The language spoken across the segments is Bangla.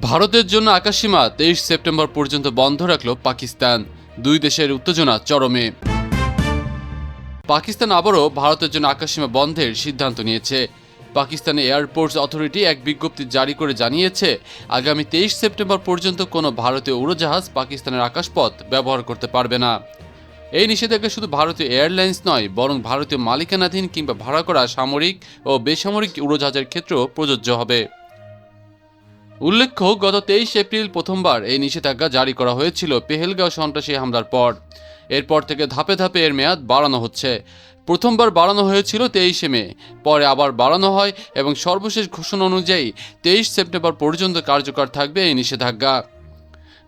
ভারতের জন্য আকাশসীমা তেইশ সেপ্টেম্বর পর্যন্ত বন্ধ রাখল পাকিস্তান। দুই দেশের উত্তেজনা চরমে। পাকিস্তান আবারও ভারতের জন্য আকাশসীমা বন্ধের সিদ্ধান্ত নিয়েছে। পাকিস্তানি এয়ারপোর্টস অথরিটি এক বিজ্ঞপ্তি জারি করে জানিয়েছে, আগামী তেইশ সেপ্টেম্বর পর্যন্ত কোনো ভারতীয় উড়োজাহাজ পাকিস্তানের আকাশপথ ব্যবহার করতে পারবে না। এই নিষেধাজ্ঞা শুধু ভারতীয় এয়ারলাইন্স নয়, বরং ভারতীয় মালিকানাধীন কিংবা ভাড়া করা সামরিক ও বেসামরিক উড়োজাহাজের ক্ষেত্রেও প্রযোজ্য হবে। উল্লেখ্য, গত তেইশ এপ্রিল প্রথমবার এই নিষেধাজ্ঞা জারি করা হয়েছিল পেহেলগাঁও সন্ত্রাসী হামলার পর। এরপর থেকে ধাপে ধাপে এর মেয়াদ বাড়ানো হচ্ছে। প্রথমবার বাড়ানো হয়েছিল তেইশে মে, পরে আবার বাড়ানো হয় এবং সর্বশেষ ঘোষণা অনুযায়ী তেইশ সেপ্টেম্বর পর্যন্ত কার্যকর থাকবে এই নিষেধাজ্ঞা।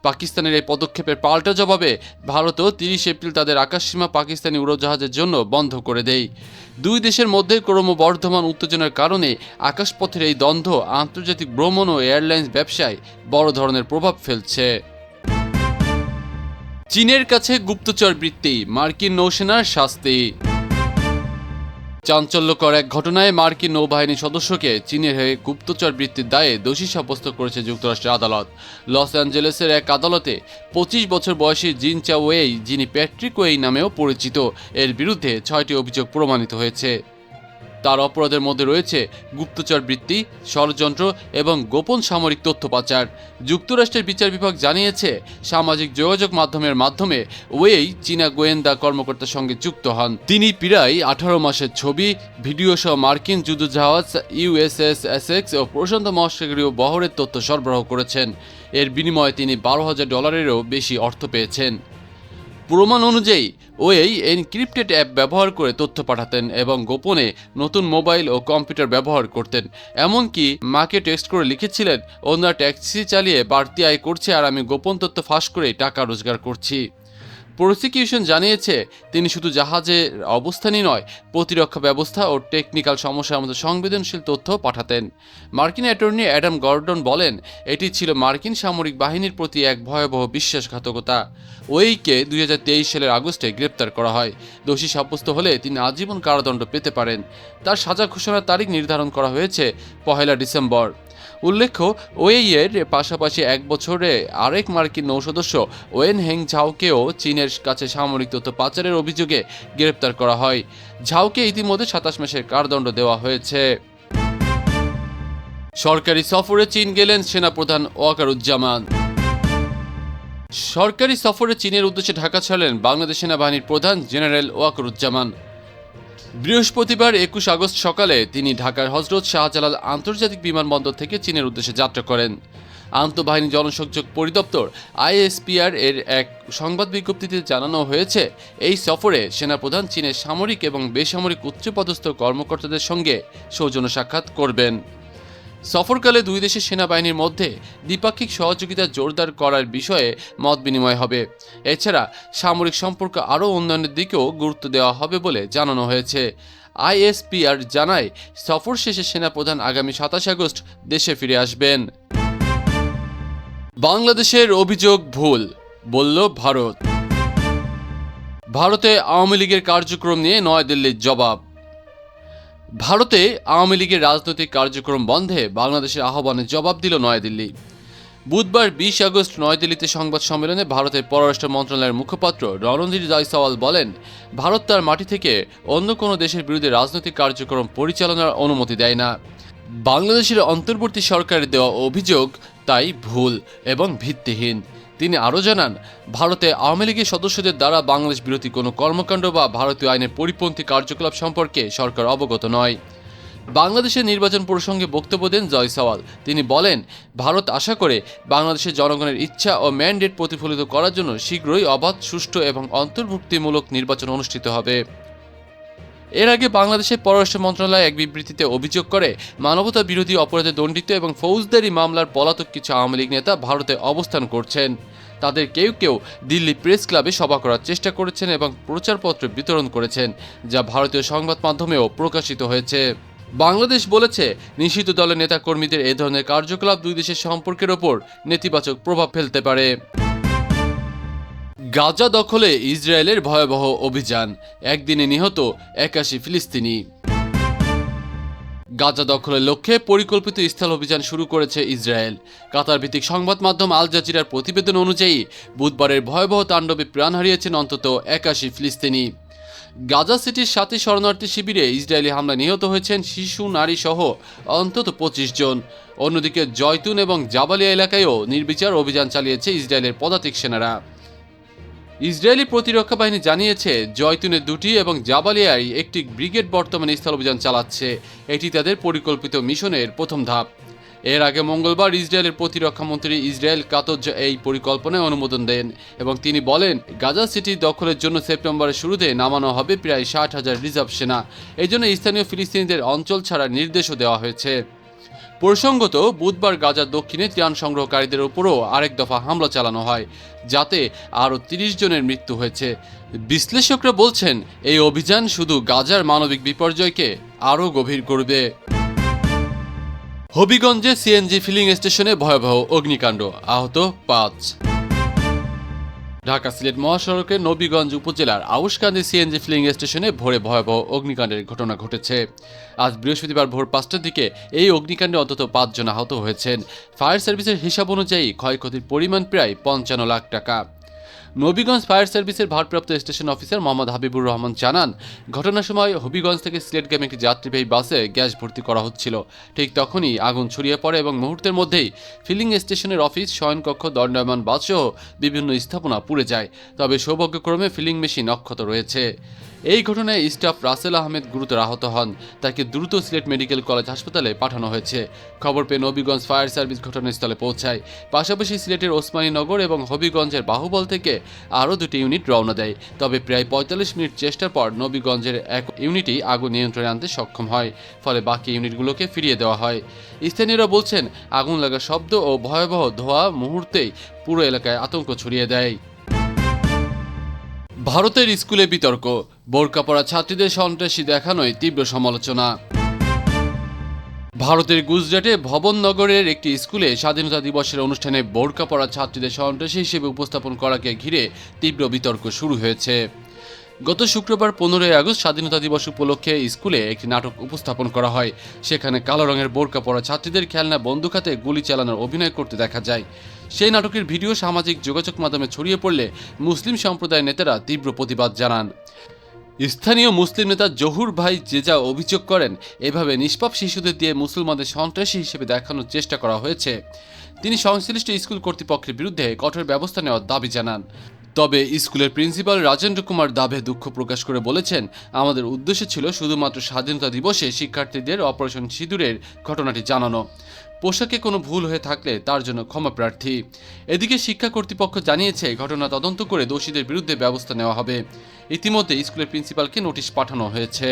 পাকিস্তানের এই পদক্ষেপের পাল্টা জবাবে ভারতও তিরিশ এপ্রিল তাদের আকাশসীমা পাকিস্তানি উড়োজাহাজের জন্য বন্ধ করে দেয়। দুই দেশের মধ্যে ক্রমবর্ধমান উত্তেজনার কারণে আকাশপথের এই দ্বন্দ্ব আন্তর্জাতিক ভ্রমণ ও এয়ারলাইন্স ব্যবসায় বড় ধরনের প্রভাব ফেলছে। চীনের কাছে গুপ্তচর বৃত্তি মার্কিন নৌসেনার শাস্তি। চাঞ্চল্যকর এক ঘটনায় মার্কিন নৌবাহিনী সদস্যকে চীনের হয়ে গুপ্তচর বৃত্তির দায়ে দোষী সাব্যস্ত করেছে যুক্তরাষ্ট্রের আদালত। লস অ্যাঞ্জেলেসের এক আদালতে পঁচিশ বছর বয়সী জিন চাওয়েই, যিনি প্যাট্রিক ওয়েই নামেও পরিচিত, এর বিরুদ্ধে ছয়টি অভিযোগ প্রমাণিত হয়েছে। তার অপরাধের মধ্যে রয়েছে গুপ্তচর বৃত্তি, ষড়যন্ত্র এবং গোপন সামরিক তথ্য পাচার। যুক্তরাষ্ট্রের বিচার বিভাগ জানিয়েছে, সামাজিক যোগাযোগ মাধ্যমের মাধ্যমে ওয়েই চীনা গোয়েন্দা কর্মকর্তার সঙ্গে যুক্ত হন। তিনি প্রায় আঠারো মাসের ছবি, ভিডিও সহ মার্কিন যুদ্ধজাহাজ ইউএসএস এসএক্স ও প্রশান্ত মহাসাগরীয় বহরের তথ্য সরবরাহ করেছেন। এর বিনিময়ে তিনি বারো হাজার ডলারেরও বেশি অর্থ পেয়েছেন। প্রমাণ অনুযায়ী, ওয়েই এনক্রিপ্টেড অ্যাপ ব্যবহার করে তথ্য পাঠাতেন এবং গোপনে নতুন মোবাইল ও কম্পিউটার ব্যবহার করতেন। এমনকি মাকে টেক্সট করে লিখেছিলেন অন্যরা ট্যাক্সি চালিয়ে বাড়তি আয় করছে আর আমি গোপন তথ্য ফাঁস করে টাকা রোজগার করছি। প্রসিকিউশন জানিয়েছে, তিনি শুধু জাহাজের অবস্থানই নয়, প্রতিরক্ষা ব্যবস্থা ও টেকনিক্যাল সমস্যার মতো সংবেদনশীল তথ্য পাঠাতেন। মার্কিন অ্যাটর্নি অ্যাডাম গর্ডন বলেন, এটি ছিল মার্কিন সামরিক বাহিনীর প্রতি এক ভয়াবহ বিশ্বাসঘাতকতা। ওইকে দুই হাজার তেইশ সালের আগস্টে গ্রেপ্তার করা হয়। দোষী সাব্যস্ত হলে তিনি আজীবন কারাদণ্ড পেতে পারেন। তার সাজা ঘোষণার তারিখ নির্ধারণ করা হয়েছে পহেলা ডিসেম্বর। উল্লেখ্য, ওয়েইয়ের পাশাপাশি এক বছরে আরেক মার্কিন নৌসদস্য ওয়েন হেং ঝাওকেও চীনের কাছে সামরিক তথ্য পাচারের অভিযোগে গ্রেপ্তার করা হয়। ঝাওকে ইতিমধ্যে সাতাশ মাসের কারাদণ্ড দেওয়া হয়েছে। সরকারি সফরে চীন গেলেন সেনাপ্রধান ওয়াকারুজ্জামান। সরকারি সফরে চীনের উদ্দেশ্যে ঢাকা ছাড়লেন বাংলাদেশ সেনাবাহিনীর প্রধান জেনারেল ওয়াকারুজ্জামান। বৃহস্পতিবার একুশ আগস্ট সকালে তিনি ঢাকার হজরত শাহজালাল আন্তর্জাতিক বিমানবন্দর থেকে চীনের উদ্দেশ্যে যাত্রা করেন। আন্তঃবাহিনী জনসংযোগ পরিদপ্তর আইএসপিআর এর এক সংবাদ বিজ্ঞপ্তিতে জানানো হয়েছে, এই সফরে সেনাপ্রধান চীনের সামরিক এবং বেসামরিক উচ্চপদস্থ কর্মকর্তাদের সঙ্গে সৌজন্য সাক্ষাৎ করবেন। সফরকালে দুই দেশের সেনাবাহিনীর মধ্যে দ্বিপাক্ষিক সহযোগিতা জোরদার করার বিষয়ে মত বিনিময় হবে। এছাড়া সামরিক সম্পর্ক আরও উন্নয়নের দিকেও গুরুত্ব দেওয়া হবে বলে জানানো হয়েছে। আইএসপিআর জানায়, সফর শেষে সেনাপ্রধান আগামী সাতাশ আগস্ট দেশে ফিরে আসবেন। বাংলাদেশের অভিযোগ ভুল, বলল ভারত। ভারতে আওয়ামী লীগের কার্যক্রম নিয়ে নয়াদিল্লির জবাব। ভারতে আওয়ামী লীগের রাজনৈতিক কার্যক্রম বন্ধে বাংলাদেশের আহ্বানে জবাব দিল নয়াদিল্লি। বুধবার বিশ আগস্ট নয়াদিল্লিতে সংবাদ সম্মেলনে ভারতের পররাষ্ট্র মন্ত্রণালয়ের মুখপাত্র রণধীর জয়সওয়াল বলেন, ভারত তার মাটি থেকে অন্য কোনো দেশের বিরুদ্ধে রাজনৈতিক কার্যক্রম পরিচালনার অনুমতি দেয় না। বাংলাদেশের অন্তর্বর্তী সরকারের দেওয়া অভিযোগ তাই ভুল এবং ভিত্তিহীন। তিনি আরও জানান, ভারতে আওয়ামী লীগের সদস্যদের দ্বারা বাংলাদেশ বিরোধী কোনো কর্মকাণ্ড বা ভারতীয় আইনের পরিপন্থী কার্যকলাপ সম্পর্কে সরকার অবগত নয়। বাংলাদেশের নির্বাচন প্রসঙ্গে বক্তব্য দেন জয়সওয়াল তিনি বলেন, ভারত আশা করে বাংলাদেশের জনগণের ইচ্ছা ও ম্যান্ডেট প্রতিফলিত করার জন্য শীঘ্রই অবাধ, সুষ্ঠু এবং অন্তর্ভুক্তিমূলক নির্বাচন অনুষ্ঠিত হবে। এর আগে বাংলাদেশের পররাষ্ট্র মন্ত্রণালয় এক বিবৃতিতে অভিযোগ করে, মানবতা বিরোধী অপরাধে দণ্ডিত এবং ফৌজদারি মামলার পলাতক কিছু আওয়ামী লীগ নেতা ভারতে অবস্থান করছেন। তাদের কেউ কেউ দিল্লি প্রেস ক্লাবে সভা করার চেষ্টা করেছেন এবং প্রচারপত্র বিতরণ করেছেন, যা ভারতীয় সংবাদ মাধ্যমেও প্রকাশিত হয়েছে। বাংলাদেশ বলেছে, নিষিদ্ধ দলের নেতাকর্মীদের এ ধরনের কার্যকলাপ দুই দেশের সম্পর্কের ওপর নেতিবাচক প্রভাব ফেলতে পারে। গাজা দখলে ইসরায়েলের ভয়াবহ অভিযান। একদিনে নিহত একাশি ফিলিস্তিনি। গাজা দখলের লক্ষ্যে পরিকল্পিত স্থল অভিযান শুরু করেছে ইসরায়েল। কাতার ভিত্তিক সংবাদ মাধ্যম আল জাজিরার প্রতিবেদন অনুযায়ী, বুধবারের ভয়াবহ তাণ্ডবে প্রাণ হারিয়েছেন অন্তত একাশি ফিলিস্তিনি। গাজা সিটির সাথে শরণার্থী শিবিরে ইসরায়েলি হামলা নিহত হয়েছেন শিশু, নারী সহ অন্তত পঁচিশ জন। অন্যদিকে জয়তুন এবং জাবালিয়া এলাকায়ও নির্বিচার অভিযান চালিয়েছে ইসরায়েলের পদাতিক সেনারা। ইসরায়েলি প্রতিরক্ষা বাহিনী জানিয়েছে, জয়তুনের দুটি এবং জাবালিয়ায় একটি ব্রিগেড বর্তমানে স্থল অভিযান চালাচ্ছে। এটি তাদের পরিকল্পিত মিশনের প্রথম ধাপ। এর আগে মঙ্গলবার ইসরায়েলের প্রতিরক্ষা মন্ত্রী ইসরায়েল কাতজ এই পরিকল্পনায় অনুমোদন দেন এবং তিনি বলেন, গাজা সিটি দখলের জন্য সেপ্টেম্বরের শুরুতে নামানো হবে প্রায় ষাট হাজার রিজার্ভ সেনা। এই জন্য স্থানীয় ফিলিস্তিনিদের অঞ্চল ছাড়ার নির্দেশও দেওয়া হয়েছে। প্রসঙ্গত, বুধবার গাজার দক্ষিণে ত্রাণ সংগ্রহকারীদের উপরও আরেক দফা হামলা চালানো হয়, যাতে আরও তিরিশ জনের মৃত্যু হয়েছে। বিশ্লেষকরা বলছেন, এই অভিযান শুধু গাজার মানবিক বিপর্যয়কে আরও গভীর করবে। হবিগঞ্জে সিএনজি ফিলিং স্টেশনে ভয়াবহ অগ্নিকাণ্ড, আহত পাঁচ। ঢাকা সিলেট মহাসড়কে নবীগঞ্জ উপজেলার আউশকান্দি সিএনজি ফিলিং স্টেশনে ভোরে ভয়াবহ অগ্নিকাণ্ডের ঘটনা ঘটেছে। আজ বৃহস্পতিবার ভোর পাঁচটার দিকে এই অগ্নিকাণ্ডে অন্তত পাঁচজন আহত হয়েছেন। ফায়ার সার্ভিসের হিসাব অনুযায়ী ক্ষয়ক্ষতির পরিমাণ প্রায় পঞ্চান্ন লাখ টাকা। নবীগঞ্জ ফায়ার সার্ভিসের ভারপ্রাপ্ত স্টেশন অফিসার মোহাম্মদ হাবিবুর রহমান জানান, ঘটনার সময় হবিগঞ্জ থেকে সিলেটগামী একটি যাত্রীবাহী বাসে গ্যাস ভর্তি করা হচ্ছিল। ঠিক তখনই আগুন ছড়িয়ে পড়ে এবং মুহূর্তের মধ্যেই ফিলিং স্টেশনের অফিস, শয়নকক্ষ, দণ্ডায়মান বাসসহ বিভিন্ন স্থাপনা পুড়ে যায়। তবে সৌভাগ্যক্রমে ফিলিং মেশিন অক্ষত রয়েছে। এই ঘটনায় স্টাফ রাসেল আহমেদ গুরুতর আহত হন। তাকে দ্রুত সিলেট মেডিকেল কলেজ হাসপাতালে পাঠানো হয়েছে। খবর পেয়ে নবীগঞ্জ ফায়ার সার্ভিস ঘটনাস্থলে পৌঁছায়। পাশাপাশি সিলেটের ওসমানীনগর এবং হবিগঞ্জের বাহুবল থেকে আরও দুটি ইউনিট রওনা দেয়। তবে প্রায় পঁয়তাল্লিশ মিনিট চেষ্টার পর নবীগঞ্জের এক ইউনিটই আগুন নিয়ন্ত্রণে আনতে সক্ষম হয়। ফলে বাকি ইউনিটগুলোকে ফিরিয়ে দেওয়া হয়। স্থানীয়রা বলছেন, আগুন লাগার শব্দ ও ভয়াবহ ধোয়া মুহূর্তেই পুরো এলাকায় আতঙ্ক ছড়িয়ে দেয়। ভারতের স্কুলে বিতর্ক। বোরকা পরা ছাত্রীদের সন্ত্রাসী দেখানোয় তীব্র সমালোচনা। ভারতের গুজরাটে ভবননগরের একটি স্কুলে স্বাধীনতা দিবসের অনুষ্ঠানে বোরকা পরা ছাত্রীদের সন্ত্রাসী হিসেবে উপস্থাপন করাকে ঘিরে তীব্র বিতর্ক শুরু হয়েছে। গত শুক্রবার পনেরোই আগস্ট স্বাধীনতা দিবস উপলক্ষে স্কুলে একটি নাটক উপস্থাপন করা হয়। সেখানে কালো রঙের বোরকা পরা ছাত্রীদের খেলনা বন্দুক হাতে গুলি চালানোর অভিনয় করতে দেখা যায়। সেই নাটকের ভিডিও, সামাজিক যোগাযোগ মাধ্যমে ছড়িয়ে পড়লে মুসলিম সম্প্রদায়ের নেতারা তীব্র প্রতিবাদ জানান। স্থানীয় মুসলিম নেতা জহুর ভাই জেজা অভিযোগ করেন, এভাবে নিষ্পাপ শিশুদের দিয়ে মুসলমানদের সন্ত্রাসী হিসেবে দেখানোর চেষ্টা করা হয়েছে। তিনি সংশ্লিষ্ট স্কুল কর্তৃপক্ষের বিরুদ্ধে কঠোর ব্যবস্থা নেওয়ার দাবি জানান। তবে স্কুলের প্রিন্সিপাল রাজেন্দ্র কুমার দাভে দুঃখ প্রকাশ করে বলেছেন, আমাদের উদ্দেশ্য ছিল শুধুমাত্র স্বাধীনতা দিবসে শিক্ষার্থীদের অপারেশন সিঁদুরের ঘটনাটি জানানো। পোশাকে কোনো ভুল হয়ে থাকলে তার জন্য ক্ষমা প্রার্থী। এদিকে শিক্ষা কর্তৃপক্ষ জানিয়েছে ঘটনা তদন্ত করে দোষীদের বিরুদ্ধে ব্যবস্থা নেওয়া হবে। ইতিমধ্যে স্কুলের প্রিন্সিপালকে নোটিশ পাঠানো হয়েছে।